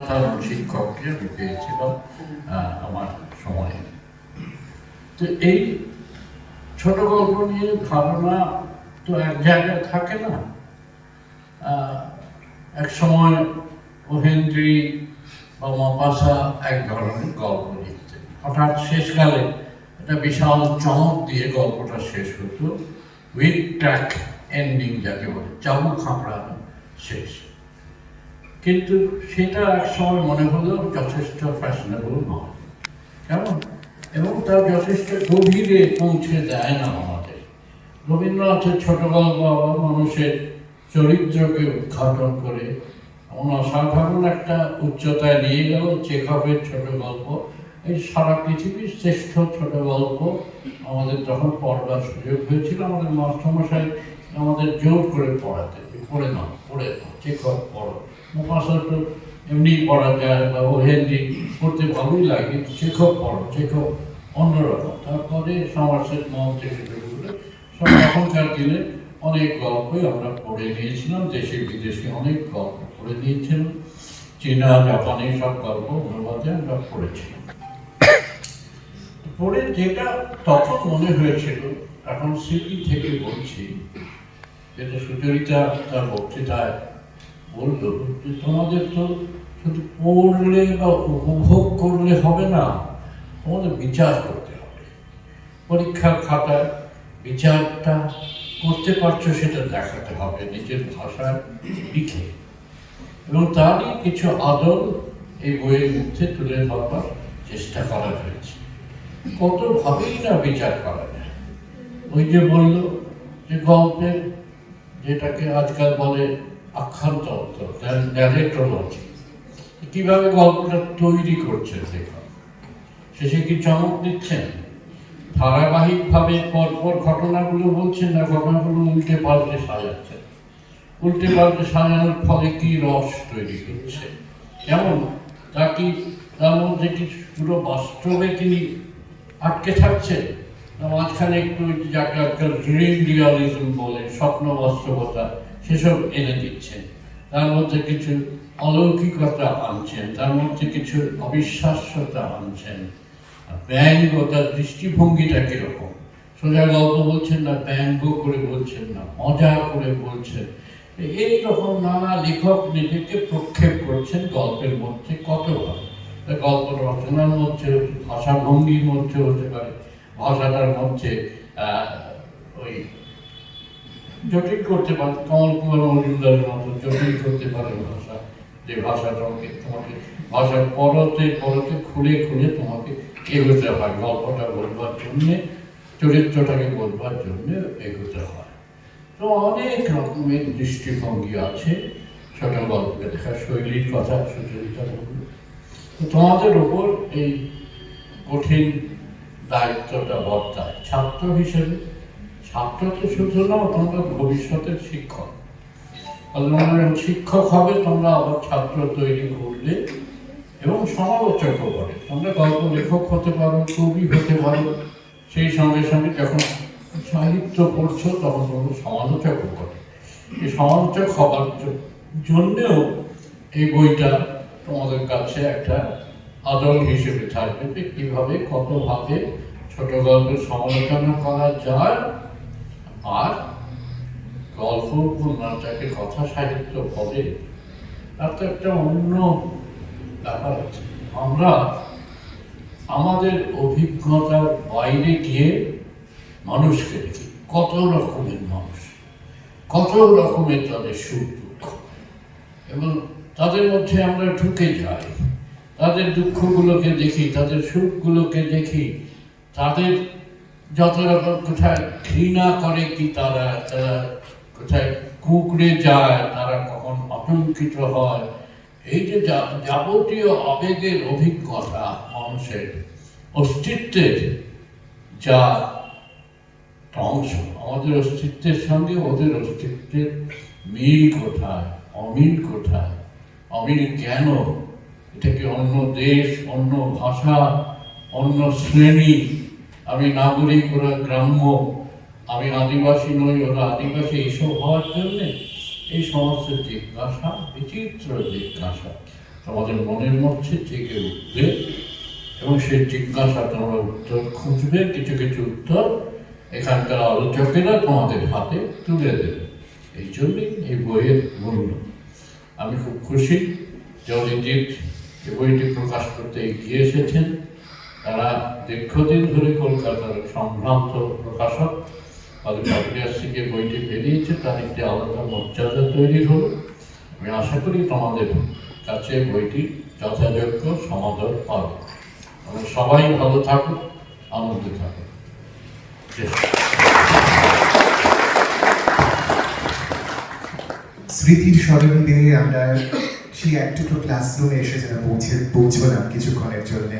সাধারণ শিক্ষককে আমি পেয়েছিলাম আমার সময়ে। তো এই ছোট গল্প নিয়ে ধারণা তো এক জায়গায় থাকে না। এক সময় মহেন্দ্রী বা মপাসা এক ধরনের গল্প লিখতেন। হঠাৎ শেষকালে একটা বিশাল চমক দিয়ে গল্পটা শেষ হতো, উইথ ট্র্যাক এন্ডিং যাকে বলে চাবু খাঁকড়ানো শেষ। কিন্তু সেটা এক সময় মনে হলো যথেষ্ট ফ্যাশনেবল নয়। কেমন? এবং তার যথেষ্ট গভীরে পৌঁছে দেয় না আমাদের। রবীন্দ্রনাথের ছোট গল্প আবার মানুষের চরিত্রকে উদ্ঘাটন করে। অসাধারণ একটা উচ্চতায় নিয়ে গেল চেখবের ছোট গল্প। এই সারা পৃথিবীর শ্রেষ্ঠ ছোট গল্প। আমাদের তখন পড়বার সুযোগ হয়েছিল। আমাদের মাস্টারমশাই আমাদের জোর করে পড়াতে পড়ে নাও পড়ে নাও চেখব পড়ো। তো এমনি পড়া যায় বা ওহেন্দি পড়তে ভালোই লাগে চেখব পড়ো চেখব অন্যরকম। তারপরে সমাজের মন থেকে সব এখনকার দিনে অনেক গল্পই আমরা পড়ে নিয়েছিলাম, দেশে বিদেশে অনেক গল্প পড়ে নিয়েছিলাম। চীনা, জাপানি সব গল্প অনুবাদে আমরা পড়েছিলাম। পড়ে যেটা তখন মনে হয়েছিল, এখন স্মৃতি থেকে বলছি, যেটা সুচরিতা তার বক্তৃতায় বলল যে তোমাদের তো শুধু পড়লে বা উপভোগ করলে হবে না, তোমাদের বিচার করতে হবে। পরীক্ষার খাতায় বিচারটা করতে পারছ সেটা দেখাতে হবে, নিজের ভাষায় লিখে। এবং তারই কিছু আদল এই বইয়ের মধ্যে তুলে ধরবার চেষ্টা করা হয়েছে। কতভাবেই না বিচার করা যায়। ওই যে বলল যে গল্পের, যেটাকে আজকাল বলে আখ্যানতত্ত্ব ন্যারেট্রোলজি। কীভাবে গল্পটা তৈরি করছেন লেখক? শেষে কি চমক দিচ্ছেন? ধারাবাহিকভাবে পরপর ঘটনাগুলো বলছেন না ঘটনাগুলো উল্টে পাল্টে সাজাচ্ছেন? উল্টে পাল্টে সাজানোর ফলে কি রস তৈরি হচ্ছে? যেমন তা কি তার মধ্যে কি পুরো বাস্তবে তিনি আটকে থাকছেন? না মাঝখানে একটু যাকে আজকাল ড্রিম রিয়ালিজম বলে স্বপ্ন বাস্তবতা সেসব এনে দিচ্ছেন। তার মধ্যে কিছু অলৌকিকতা আনছেন, তার মধ্যে কিছু অবিশ্বাস্যতা আনছেন। ব্যঙ্গ তার দৃষ্টিভঙ্গিটা কীরকম? সোজা গল্প বলছেন না, ব্যঙ্গ করে বলছেন না, মজা করে বলছেন। এই রকম নানা লেখক নিজেকে প্রক্ষেপ করছেন গল্পের মধ্যে কতভাবে গল্প রচনার মধ্যে ভাষা ভঙ্গির মধ্যে হতে পারে। ভাষাটার মধ্যে ওই জটিল করতে পারে কমল কুমার মজুমদারের মতো জটিল করতে পারে ভাষা। যে ভাষা তোমাকে ভাষার পরতে পরতে খুলে খুলে তোমাকে এগোতে হয়, গল্পটা বলবার জন্যে, চরিত্রটাকে বলবার জন্য এগোতে হয়। তো অনেক রকমের দৃষ্টিভঙ্গি আছে ছোট গল্পকে দেখা শৈলীর কথা সুচরিতা বলল। তো তোমাদের উপর এই কঠিন দায়িত্বটা বর্তায়, ছাত্র হিসেবে ছাত্র তো শুধু না, তোমরা ভবিষ্যতের শিক্ষক। তাহলে শিক্ষক হবে, তোমরা আবার ছাত্র তৈরি করলে এবং সমালোচকও করে তোমরা গল্প লেখক হতে পারো, কবি হতে পারো। সেই সঙ্গে সঙ্গে যখন সাহিত্য পড়ছো, তখন তোমরা সমালোচকও করে এই সমালোচক হবার জন্যেও এই বইটা তোমাদের কাছে একটা আদল হিসেবে থাকবে যে কীভাবে কতভাবে ছোট গল্পের সমালোচনা করা যায় আর গল্প উপন্যাস যাকে কথা সাহিত্য বলে, তার তো একটা অন্য ব্যাপার আছে। আমরা আমাদের অভিজ্ঞতার বাইরে গিয়ে মানুষকে দেখি, কত রকমের মানুষ, কত রকমের তাদের সুখ দুঃখ। এবং তাদের মধ্যে আমরা ঢুকে যাই, তাদের দুঃখগুলোকে দেখি, তাদের সুখগুলোকে দেখি, তাদের যত রকম কোথায় ঘৃণা করে কি তারা তারা কোথায় কুকড়ে যায়, তারা কখন আতঙ্কিত হয়, এই যে যাবতীয় আবেগের অভিজ্ঞতা মানুষের, অস্তিত্বের যা অংশ, আমাদের অস্তিত্বের সঙ্গে ওদের অস্তিত্বের মিল কোথায়, অমিল কোথায়, অমিল কেন? এটা কি অন্য দেশ, অন্য ভাষা, অন্য শ্রেণি? আমি নাগরিক ওরা গ্রাম্য, আমি আদিবাসী নই, ওরা আদিবাসী। এইসব হওয়ার জন্যে এই সমস্ত জিজ্ঞাসা, বিচিত্র জিজ্ঞাসা। তোমাদের মনের মধ্যে জেগে উঠবে এবং সেই জিজ্ঞাসা তোমরা উত্তর খুঁজবে, কিছু কিছু উত্তর এখানকার আলোচকেরা তোমাদের হাতে তুলে দেবে। এই জন্যই এই বইয়ের মূল্য। আমি খুব খুশি যে অরিজিৎ এই বইটি প্রকাশ করতে এগিয়ে এসেছেন। তারা দীর্ঘদিন ধরে কলকাতার সম্ভ্রান্ত প্রকাশক তাদের থেকে বইটি বেরিয়েছে, তার একটি আলাদা মর্যাদা তৈরি হলো। আমি আশা করি তোমাদের কাছে বইটি যথাযোগ্য সমাদর পাবে। আমরা সবাই ভালো থাকুক, আনন্দে থাকুক। স্মৃতির স্মরণে দিয়ে আমরা সেই এক টুকরো ক্লাসরুমে এসে যেন পৌঁছে, পৌঁছলাম কিছুক্ষণের জন্য।